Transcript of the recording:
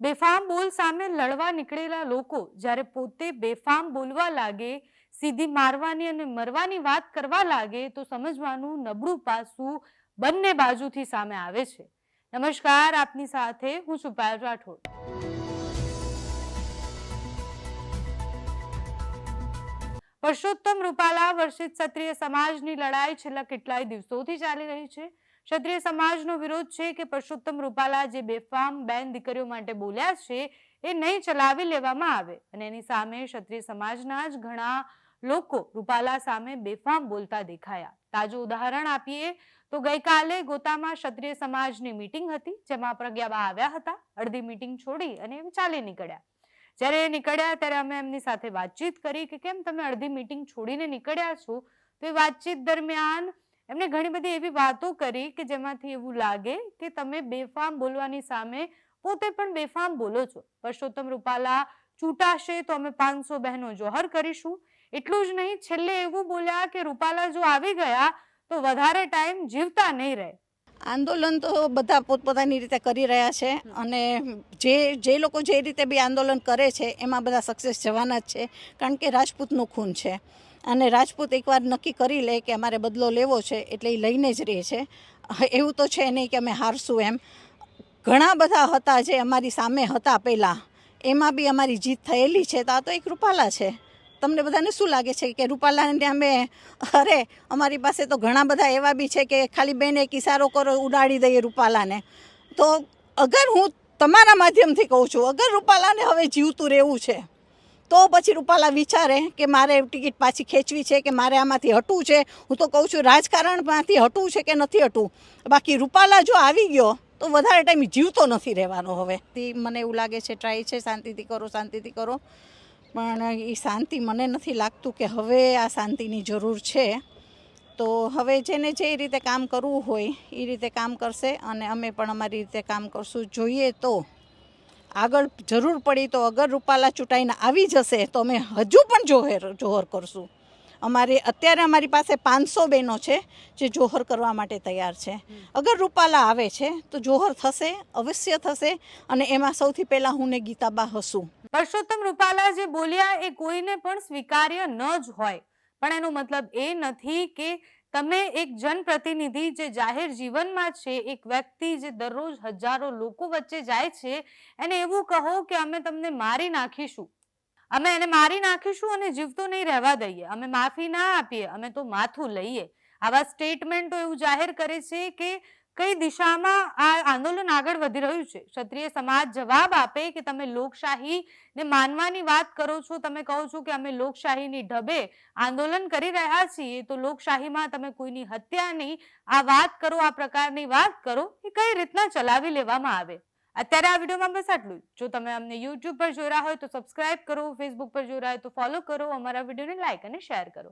બેફામ બોલ સામે લડવા નીકળેલા લોકો જ્યારે પોતે બેફામ બોલવા લાગે, સીધી મારવાની અને મરવાની વાત કરવા લાગે, તો સમજવાનું નબળું પાસું બંને બાજુથી સામે આવે છે. નમસ્કાર, આપની સાથે હું છું પાયલ રાઠોડ. પરસોત્તમ રૂપાલા, વર્ષિત ક્ષત્રિય સમાજની લડાઈ છેલ્લા કેટલાય દિવસોથી ચાલી રહી છે. ક્ષત્રિય સમાજનો વિરોધ છે કે પરસોત્તમ રૂપાલા જે બેફામ બેન દીકરીઓ માટે બોલ્યા છે, એ નહીં ચલાવી લેવામાં આવે. અને એની સામે ક્ષત્રિય સમાજના જ ઘણા લોકો રૂપાલા સામે બેફામ બોલતા દેખાયા. તાજું ઉદાહરણ આપીએ તો ગઈકાલે ગોતામાં ક્ષત્રિય સમાજની મીટિંગ હતી, જેમાં પ્રજ્ઞાબા આવ્યા હતા, અડધી મીટિંગ છોડી અને એમ ચાલી નીકળ્યા. જ્યારે નીકળ્યા ત્યારે અમે એમની સાથે વાતચીત કરી કે કેમ તમે અડધી મીટિંગ છોડીને નીકળ્યા છો? તો એ વાતચીત દરમિયાન એમણે ઘણી બધી એવી વાતો કરી કે જેમાંથી એવું લાગે કે તમે બેફામ બોલવાની સામે પોતે પણ બેફામ બોલો છો. પરસોત્તમ રૂપાલા ચૂંટાશે તો અમે પાંચસો બહેનો જોહર કરીશું. એટલું જ નહીં, છેલ્લે એવું બોલ્યા કે રૂપાલા જો આવી ગયા તો વધારે ટાઈમ જીવતા નહીં રહે. આંદોલન તો બધા પોતપોતાની રીતે કરી રહ્યા છે અને જે જે લોકો જે રીતે બી આંદોલન કરે છે, એમાં બધા સક્સેસ જવાના જ છે. કારણ કે રાજપૂતનું ખૂન છે. અને રાજપૂત એકવાર નક્કી કરી લે કે અમારે બદલો લેવો છે એટલે એ લઈને જ રહે છે. એવું તો છે નહીં કે અમે હારશું એમ. ઘણા બધા હતા જે અમારી સામે હતા પહેલાં. એમાં બી અમારી જીત થયેલી છે. તો આ તો એક રૂપાલા છે. તમને બધાને શું લાગે છે કે રૂપાલાને અમે, અરે, અમારી પાસે તો ઘણા બધા એવા બી છે કે ખાલી બેન એક ઇશારો કરો, ઉડાડી દઈએ રૂપાલાને. તો અગર હું તમારા માધ્યમથી કહું છું, અગર રૂપાલાને હવે જીવતું રહેવું છે તો પછી રૂપાલા વિચારે કે મારે ટિકિટ પાછી ખેંચવી છે કે મારે આમાંથી હટવું છે. હું તો કહું છું, રાજકારણમાંથી હટવું છે કે નથી હટવું? બાકી રૂપાલા જો આવી ગયો, તો વધારે ટાઈમ જીવતો નથી રહેવાનો હવે. મને એવું લાગે છે ટ્રાય છે, શાંતિથી કરો શાંતિથી કરો. પણ એ શાંતિ મને નથી લાગતું કે હવે આ શાંતિની જરૂર છે. તો હવે જેને જે રીતે કામ કરવું હોય એ રીતે કામ કરશે અને અમે પણ અમારી રીતે કામ કરશું. જોઈએ તો આગળ જરૂર પડી તો અગર રૂપાલા ચૂંટાઈને આવી જશે તો અમે હજુ પણ જોહર જોહર કરશું. અમારે અત્યારે અમારી પાસે પાંચસો બહેનો છે જે જોહર કરવા માટે તૈયાર છે. અગર રૂપાલા આવે છે તો જોહર થશે, અવશ્ય થશે અને એમાં સૌથી પહેલાં હું ને ગીતાબા હશું. પરસોત્તમ રૂપાલા જે બોલ્યા એ કોઈને પણ સ્વીકાર્ય ન જ હોય. પણ એનો મતલબ એ નથી કે તમે એક જનપ્રતિનિધિ જે જાહેર જીવનમાં છે, એક વ્યક્તિ જે દરરોજ હજારો લોકો વચ્ચે જાય છે, એને એવું કહો કે અમે તમને મારી નાખીશું. અમે એને મારી નાખીશું અને જીવતો નહીં રહેવા દઈએ. અમે માફી ના આપીએ, અમે તો માથું લઈએ. આવા સ્ટેટમેન્ટો એવું જાહેર કરે છે કે કઈ દિશામાં આ આંદોલન આગળ વધી રહ્યું છે? ક્ષત્રિય સમાજ જવાબ આપે કે તમે લોકશાહી ને માનવાની વાત કરો છો? તમે કહો છો કે અમે લોકશાહીની ઢબે આંદોલન કરી રહ્યા છીએ, તો લોકશાહીમાં તમે કોઈની હત્યાની આ વાત કરો, આ પ્રકારની વાત કરો, એ કઈ રીતના ચલાવી લેવામાં આવે? અત્યારે આ વિડીયોમાં બસ આટલું જ. તમે અમને યુટ્યુબ પર જોઈ રહ્યા હોય તો સબસ્ક્રાઇબ કરો ફેસબુક પર જોઈ રહ્યા હોય તો ફોલો કરો, અમારા વિડીયોને લાઈક અને શેર કરો.